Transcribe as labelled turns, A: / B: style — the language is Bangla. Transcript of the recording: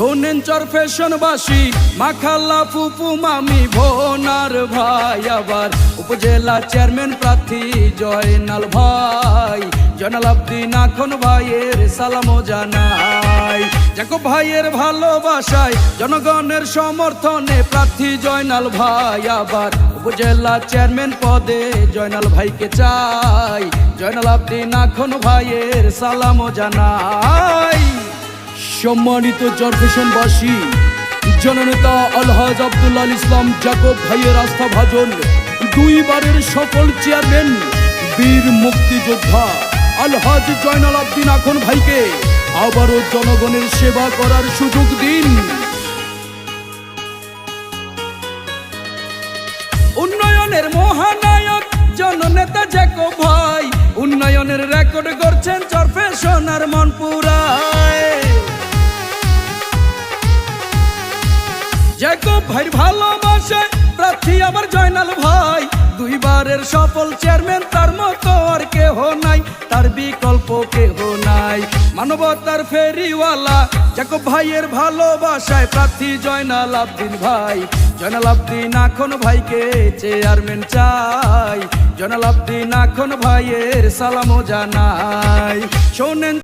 A: শোনেন চর ফ্যাশনবাসী মাখাল্লা ফুপু মামি, ভোনার ভাই আবার। উপজেলা চেয়ারম্যান প্রার্থী জয়নাল ভাই, জয়নাল আব্দিন এখন ভাইয়ের সালামও জানাই। দেখো ভাইয়ের ভালোবাসায় জনগণের সমর্থনে প্রার্থী জয়নাল ভাই আবার। উপজেলা চেয়ারম্যান পদে জয়নাল ভাইকে চাই, জয়নাল আব্দিন এখন ভাইয়ের সালামও জানাই। সম্মানিত জর্ফেশনবাসী জননেতা আলহাজ আব্দুল্লাহ আল ইসলাম জাকব ভাইয়ের আস্থা ভাজন, দুইবারের সফল চেয়ারম্যান, বীর মুক্তিযোদ্ধা আলহাজ জয়নাল আব্দিন আখন ভাইকে আবারও জনগণের সেবা করার সুযোগ দিন। উন্নয়নের মহানায়ক জননেতা জ্যাকব ভাই, উন্নয়নের রেকর্ড করছেন চরফেশনার মনপুরায় জ্যাকব ভাইয়ের ভালোবাসায় প্রার্থী আবার জয়নাল ভাই। দুইবারের সফল চেয়ারম্যান তার মতো আর কেহ নাই, তার বিকল্প কেহ নাই। মানবতার ফেরিওয়ালা জ্যাকব ভাইয়ের ভালোবাসায় প্রার্থী জয়নাল আব্দিন ভাই। জয়নাল আব্দিন এখন ভাইকে চেয়ারম্যান চাই। জয়নাল আব্দিন এখন ভাইয়ের সালামও জানাই। শোনেন